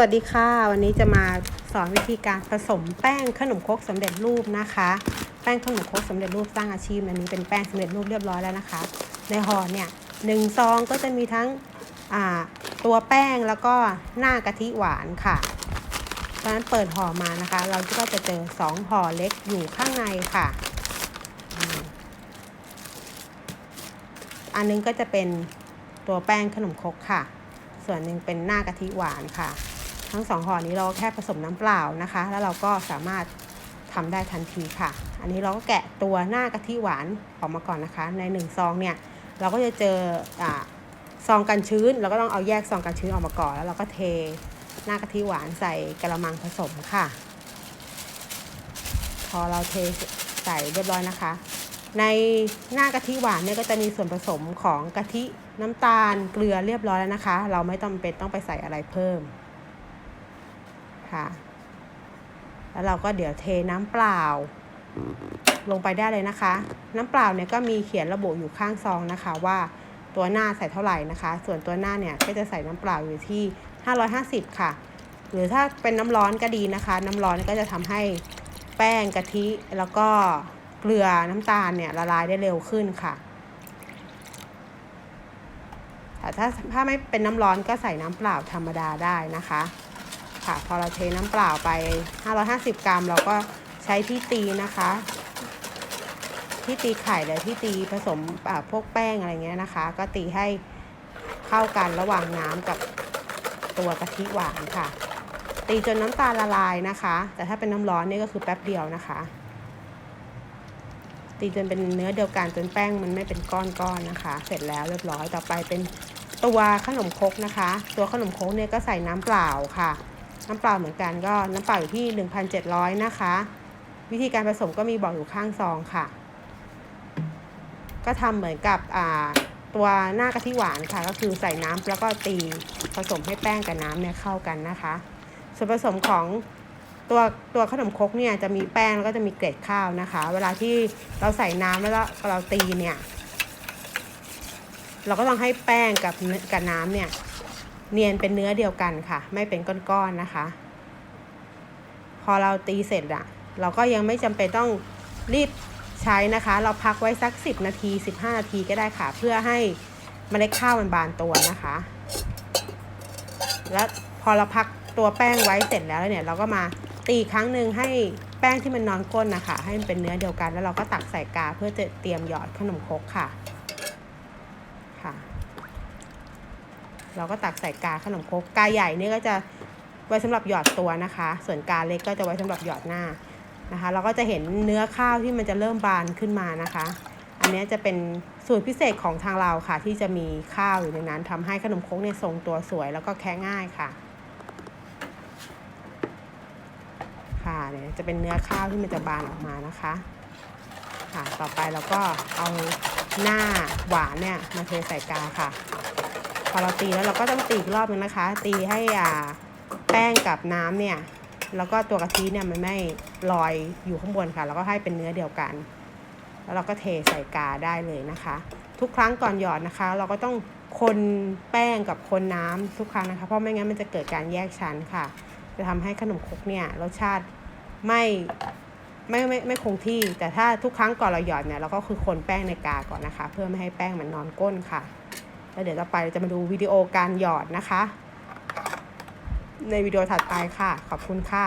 วัสดีค่ะ วันนี้จะมาสอนวิธีการผสมแป้งขนมครกสำเร็จรูปนะคะ แป้งขนมครกสำเร็จรูปสร้างอาชีพอันนี้เป็นแป้งสำเร็จรูปเรียบร้อยแล้วนะคะ ในห่อเนี่ยหนึ่งซองก็จะมีทั้งตัวแป้งแล้วก็หน้ากะทิหวานค่ะเพราะฉะนั้นเปิดห่อมานะคะ เราก็จะเจอสองห่อเล็กอยู่ข้างในค่ะ อันนึงก็จะเป็นตัวแป้งขนมครกค่ะ ส่วนหนึ่งเป็นหน้ากะทิหวานค่ะ ทั้งสองห่อนี้เราแค่ผสมน้ำเปล่านะคะ แล้วเราก็สามารถทำได้ทันทีค่ะ อันนี้เราก็แกะตัวหน้ากะทิหวานออกมาก่อนนะคะ ในหนึ่งซองเนี่ยเราก็จะเจออซองกันชื้น เราก็ต้องเอาแยกซองกันชื้นออกมาก่อน แล้วเราก็เทหน้ากะทิหวานใส่กระมังผสมค่ะ พอเราเทใส่เรียบร้อยนะคะ ในหน้ากะทิหวานเนี่ยก็จะมีส่วนผสมของกะทิน้ำตาลเกลือเรียบร้อยแล้วนะคะ เราไม่จำเป็นต้องไปใส่อะไรเพิ่ม ค่ะ แล้วเราก็เดี๋ยวเทน้ำเปล่า ลงไปได้เลยนะคะ น้ำเปล่าเนี่ยก็มีเขียนระบุอยู่ข้างซองนะคะว่าตัวหน้าใส่เท่าไหร่นะคะ ส่วนตัวหน้าเนี่ยก็จะใส่น้ำเปล่าอยู่ที่ 550 ค่ะ หรือถ้าเป็นน้ำร้อนก็ดีนะคะ น้ำร้อนก็จะทำให้แป้งกะทิแล้วก็เกลือน้ำตาลเนี่ยละลายได้เร็วขึ้นค่ะแต่ถ้าถ้าไม่เป็นน้ำร้อนก็ใส่น้ำเปล่าธรรมดาได้นะคะ ค่ะ พอเราเทน้ำเปล่าไป 550 กรัม เราก็ใช้ที่ตีนะคะ ที่ตีไข่หรือที่ตีผสมพวกแป้งอะไรเงี้ยนะคะ ก็ตีให้เข้ากันระหว่างน้ำกับตัวกะทิหวานค่ะ ตีจนน้ำตาลละลายนะคะ แต่ถ้าเป็นน้ำร้อนนี่ก็คือแป๊บเดียวนะคะ ตีจนเป็นเนื้อเดียวกันจนแป้งมันไม่เป็นก้อนๆนะคะ เสร็จแล้วเรียบร้อยต่อไปเป็นตัวขนมครกนะคะ ตัวขนมครกเนี่ยก็ใส่น้ำเปล่าค่ะ น้ำเปล่าเหมือนกันก็น้ำเปล่าอยู่ที่ 1,700 นะคะ วิธีการผสมก็มีบอกอยู่ข้างซองค่ะ ก็ทำเหมือนกับตัวหน้ากะทิหวานค่ะ ก็คือใส่น้ำแล้วก็ตีผสมให้แป้งกับน้ำเนี่ยเข้ากันนะคะ ส่วนผสมของตัวตัวขนมครกเนี่ยจะมีแป้งแล้วก็จะมีเกล็ดข้าวนะคะ เวลาที่เราใส่น้ำแล้วเราตีเนี่ย เราก็ต้องให้แป้งกับกับน้ำเนี่ย เนียนเป็นเนื้อเดียวกันค่ะ ไม่เป็นก้อนๆนะคะ พอเราตีเสร็จอะเราก็ยังไม่จำเป็นต้องรีบใช้นะคะ เราพักไว้สัก 10 นาที 15 นาทีก็ได้ค่ะ เพื่อให้เมล็ดข้าวมันบานตัวนะคะ แล้วพอเราพักตัวแป้งไว้เสร็จแล้วเนี่ย เราก็มาตีครั้งหนึ่งให้แป้งที่มันนอนก้นนะคะ ให้มันเป็นเนื้อเดียวกัน แล้วเราก็ตักใส่กาเพื่อจะเตรียมหยอดขนมครกค่ะค่ะ เราก็ตักใส่กาขนมครกกาใหญ่นี่ก็จะไว้สำหรับหยอดตัวนะคะ ส่วนกาเล็กก็จะไว้สำหรับหยอดหน้านะคะ เราก็จะเห็นเนื้อข้าวที่มันจะเริ่มบานขึ้นมานะคะ อันนี้จะเป็นสูตรพิเศษของทางเราค่ะ ที่จะมีข้าวอยู่ในนั้นทำให้ขนมครกเนี่ยทรงตัวสวยแล้วก็แค่ง่ายค่ะ ค่ะเนี่ยจะเป็นเนื้อข้าวที่มันจะบานออกมานะคะค่ะต่อไปเราก็เอาหน้าหวานเนี่ยมาเทใส่กาค่ะ อเราตีแล้วเราก็ต้องตีอีกรอบนึงนะคะ ตีให้อ่าแป้งกับน้ำเนี่ย แล้วก็ตัวกะทิเนี่ยมันไม่ลอยอยู่ข้างบนค่ะ แล้วก็ให้เป็นเนื้อเดียวกัน แล้วเราก็เทใส่กาได้เลยนะคะ ทุกครั้งก่อนหยอดนะคะ เราก็ต้องคนแป้งกับคนน้ำทุกครั้งนะคะ เพราะไม่งั้นมันจะเกิดการแยกชั้นค่ะ จะทำให้ขนมครกเนี่ยรสชาติไม่ไม่ไม่ไม่คงที่ แต่ถ้าทุกครั้งก่อนเราหยอดเนี่ยเราก็คือคนแป้งในกาก่อนนะคะ เพื่อไม่ให้แป้งมันนอนก้นค่ะ แล้วเดี๋ยวต่อไปเราจะมาดูวิดีโอการหยอดนะคะ ในวิดีโอถัดไปค่ะ ขอบคุณค่ะ